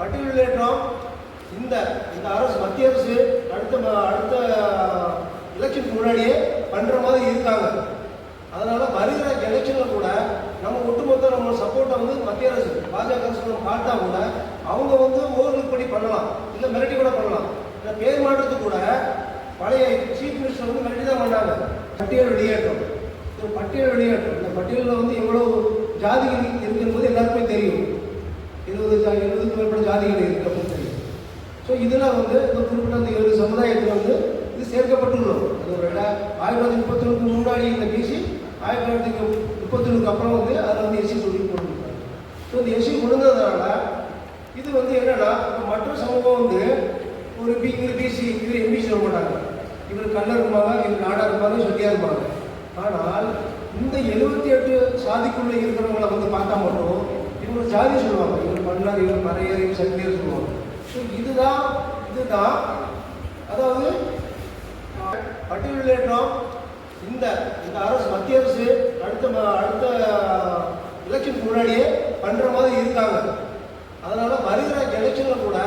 பட்டியலேற்றம் இந்த இந்த அரசு மத்திய அரசு அடுத்த அடுத்த எலெக்ஷனுக்கு முன்னாடியே பண்ணுற மாதிரி இருக்காங்க. அதனால வருகிற எலெக்ஷனில் கூட நம்ம ஒட்டுமொத்த நம்ம சப்போர்ட்டை வந்து மத்திய அரசு பாஜக அரசு நம்ம காட்டா கூட அவங்க வந்து ஓவர்களுக்கு படி பண்ணலாம். இல்லை மிரட்டி கூட பண்ணலாம். இல்லை பேர் மாற்றத்துக்கு கூட பழைய சீஃப் மினிஸ்டர் வந்து மிரட்டி தான் பண்ணாங்க பட்டியல் வெளியேற்றம். இந்த பட்டியல் வெளியேற்றம் இந்த பட்டியலில் வந்து எவ்வளவு ஜாதிகள் இருக்கும்போது எல்லாருக்குமே தெரியும். இருபது ஜா எழுபதுக்கு மேற்பட்ட ஜாதிகள் இருக்கு அப்படின்னு தெரியும் ஸோ இதெல்லாம் வந்து இந்த குறிப்பிட்ட அந்த ஏழு சமுதாயத்தில் வந்து இது சேர்க்கப்பட்டுள்ளோம் அது ஒரு ஆயிரத்தி தொள்ளாயிரத்தி முப்பத்தொன்னுக்கு முன்னாடி இந்த பிசி ஆயிரத்தி தொள்ளாயிரத்தி முப்பத்தொன்னுக்கு அப்புறம் வந்து அதில் வந்து எஸ்சி சொல்லி கொண்டு ஸோ இந்த எஸ்சி கொடுத்ததுனால இது வந்து என்னன்னா மற்ற சமூகம் வந்து ஒரு பி இவர் பிசி இவர் எம்பிசி சொல்ல மாட்டாங்க. இவர் கல்லர் இருப்பாங்க இவர் நாடா இருப்பாங்க சொல்லியா இருப்பாங்க. ஆனால் இந்த எழுபத்தி எட்டு சாதிக்குள்ள இருக்கிறவங்களை வந்து பார்த்தா மட்டும் ஜாதி சொல்லுவாங்க. இவர் மன்னர் இவர் மறையர் இவர் சக்தியர் சொல்லுவாங்க. ஸோ இதுதான் இதுதான். அதாவது பட்டியலிடேற்றோம் இந்த இந்த அரசு மத்திய அரசு அடுத்த ம- அடுத்த எலெக்ஷனுக்கு முன்னாடியே பண்ணுற மாதிரி இருக்காங்க. அதனால் வருகிற எலெக்ஷனில் கூட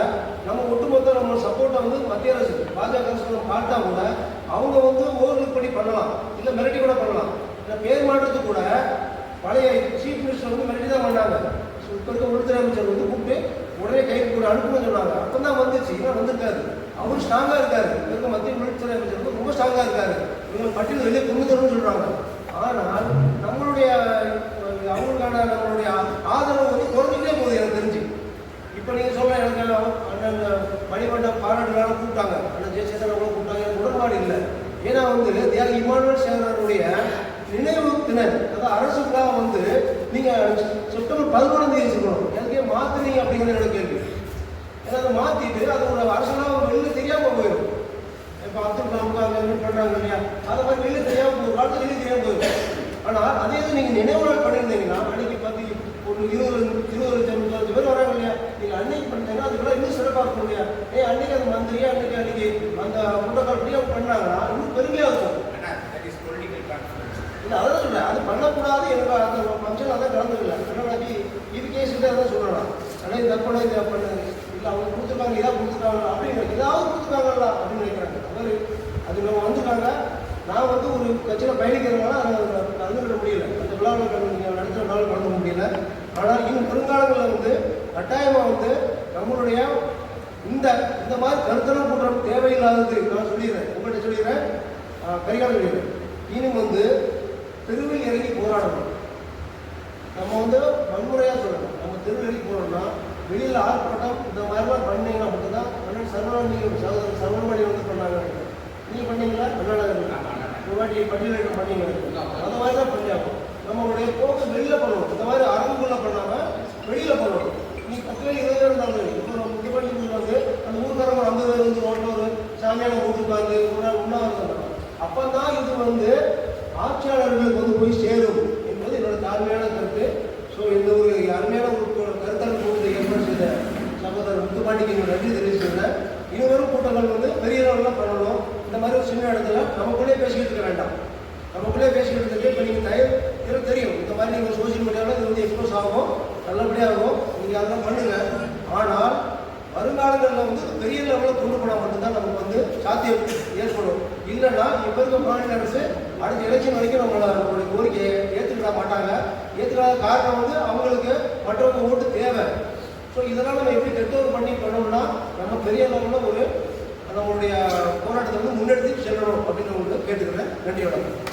நம்ம ஒட்டுமொத்த நம்ம சப்போர்ட்டை வந்து மத்திய அரசு பாஜக அரசு நம்ம கூட அவங்க வந்து ஓவர்களுக்கு பண்ணி பண்ணலாம். இல்லை மிரட்டி கூட பண்ணலாம். இல்லை பேர் மாற்றத்துக்கு கூட பழைய சீஃப் மினிஸ்டர் வந்து மிரட்டி தான் பண்ணாங்க. இப்போ இருக்க உள்துறை அமைச்சர் வந்து கூப்பிட்டு உடனே கைது கூட அனுப்புன்னு சொன்னாங்க. அப்பதான் வந்துச்சு. ஏன்னா வந்திருக்காரு. அவர் ஸ்ட்ராங்காக இருக்காரு. இப்ப இருக்க மத்திய உள்துறை அமைச்சர் வந்து ரொம்ப ஸ்ட்ராங்காக இருக்காரு. இவங்க பட்டியல் வெளியே கொண்டு தரணும்னு சொல்கிறாங்க ஆனால் நம்மளுடைய அவங்களுக்கான நம்மளுடைய ஆதரவு வந்து குறைஞ்சிட்டே போகுது எனக்கு தெரிஞ்சு. இப்போ நீங்கள் சொல்ல எனக்கு அண்ணன் மணிமண்டம் பாராட்டு கூப்பிட்டாங்க. அண்ணன் ஜெயசேகரன் கூட கூப்பிட்டாங்க. எனக்கு உடன்பாடு இல்லை. ஏன்னா வந்து தியாக இமானுவல் சேகரனுடைய நினைவு தினம் அதாவது அரசு விழா வந்து நீங்கள் செப்டம்பர் பதினொன்று தேதி சொல்லணும் எனக்கே மாத்துனீங்க அப்படிங்கிறது என்னோட கேள்வி. ஏன்னா அதை மாற்றிட்டு அது ஒரு அரசனாக வெளியில் தெரியாமல் போயிடும். இப்போ அப்துல் கலாம் அவங்க பண்ணுறாங்க இல்லையா? அதை மாதிரி வெளியில் தெரியாமல் போயிடும். காலத்தில் வெளியில் தெரியாமல் போயிடும். ஆனால் அதே இது நீங்கள் நினைவு நாள் பண்ணியிருந்தீங்கன்னா அன்னைக்கு பார்த்து ஒரு இருபது இருபது லட்சம் முப்பது பேர் வராங்க இல்லையா? நீங்கள் அன்னைக்கு பண்ணிட்டீங்கன்னா அதுக்குள்ள இன்னும் சிறப்பாக இருக்கும் இல்லையா? ஏ அன்னைக்கு அந்த மந்திரியா அன்னைக்கு அன்னைக்கு அந்த முட்டக்கால் படியாக பண்ணாங்கன்னா இன்னும் பெருமையாக இருக்கும் இல்லை அதான் சொல்றேன் அது பண்ணக்கூடாது எனக்கு அந்த ஃபங்க்ஷன் அதான் கலந்துக்கல ஆனால் இது கேஸ் தான் சொல்கிறேன் ஆனால் தற்கொலை இதை இல்லை அவங்க கொடுத்துருக்காங்க இதாக கொடுத்துருக்காங்க அப்படின்னு ஏதாவது கொடுத்துருக்காங்களா அப்படின்னு நினைக்கிறாங்க. அதாவது அது நம்ம வந்துட்டாங்க. நான் வந்து ஒரு கட்சியில் பயணிக்கிறதுனால அதை கலந்துக்கிட முடியல. அந்த விழாவில் நீங்கள் நடத்துகிறனால பண்ண முடியல. ஆனால் இன்னும் வருங்காலங்களில் வந்து கட்டாயமாக வந்து நம்மளுடைய இந்த இந்த மாதிரி கருத்தெல்லாம் கூட்டம் தேவையில்லாதது. நான் சொல்லிடுறேன். உங்கள்கிட்ட சொல்லிடுறேன். கரிகாலம் சொல்லிடுறேன். இனியும் வந்து தெருவில் இறங்கி போராடணும். நம்ம வந்து வன்முறையாக சொல்லணும். நம்ம தெருவில் இறங்கி வெளியில் ஆர்ப்பாட்டம் இந்த மாதிரிலாம் பண்ணீங்கன்னா மட்டும்தான் அண்ணன் சர்வநாமி சகோதரர் சர்வமணி வந்து பண்ணாங்க. நீங்கள் பண்ணீங்களா? கர்நாடகா ஒரு வாட்டி பட்டியலிடம் பண்ணீங்க. அந்த மாதிரி தான் பண்ணியாகும் நம்மளுடைய போக்கு வெளியில் பண்ணணும். இந்த மாதிரி அரங்குக்குள்ள பண்ணாமல் வெளியில் பண்ணணும். நீ பத்து பேர் இருபது பேர் இருந்தாலும் இப்போ நம்ம இது பண்ணி வந்து அந்த ஊர்க்காரங்க ஐம்பது பேர் வந்து ரோட்டில் ஒரு சாமியான போட்டுருக்காங்க இருந்தாங்க அப்போ தான் இது வந்து ஆட்சியாளர்களுக்கு வந்து போய் சேரும். சகோதரர் முத்துப்பாண்டிக்கு என்னோட நன்றி தெரிவிச்சுக்கிறேன் இனிவரும் கூட்டங்கள் வந்து பெரிய லெவலில் பண்ணணும். இந்த மாதிரி ஒரு சின்ன இடத்துல நமக்குள்ளே பேசிக்கிட்டு இருக்க வேண்டாம். நமக்குள்ளே பேசிக்கிட்டு இருக்க இப்போ நீங்கள் தயவு தெரியும். இந்த மாதிரி நீங்கள் சோசியல் மீடியாவில் இது வந்து எக்ஸ்போஸ் ஆகும். நல்லபடியாக ஆகும். நீங்கள் அதெல்லாம் பண்ணுங்கள் ஆனால் வருங்காலங்களில் வந்து பெரிய லெவலில் கொண்டு போனால் மட்டும்தான் நமக்கு வந்து சாத்தியம் ஏற்படும். இல்லைன்னா இப்போ இருக்க மாநில அரசு அடுத்த எலெக்ஷன் வரைக்கும் நம்மளை நம்மளுடைய கோரிக்கையை ஏற்றுக்கிட மாட்டாங்க. ஏற்றுக்காத காரணம் வந்து அவங்களுக்கு மற்றவங்க ஓட்டு தேவை. ஸோ இதெல்லாம் நம்ம எப்படி கெட்டவர் பண்ணி பண்ணோம்னா நம்ம பெரிய அளவில் ஒரு நம்மளுடைய போராட்டத்தை வந்து முன்னெடுத்து செல்லணும் அப்படின்னு உங்களுக்கு கேட்டுக்கிறேன். நன்றி வணக்கம்.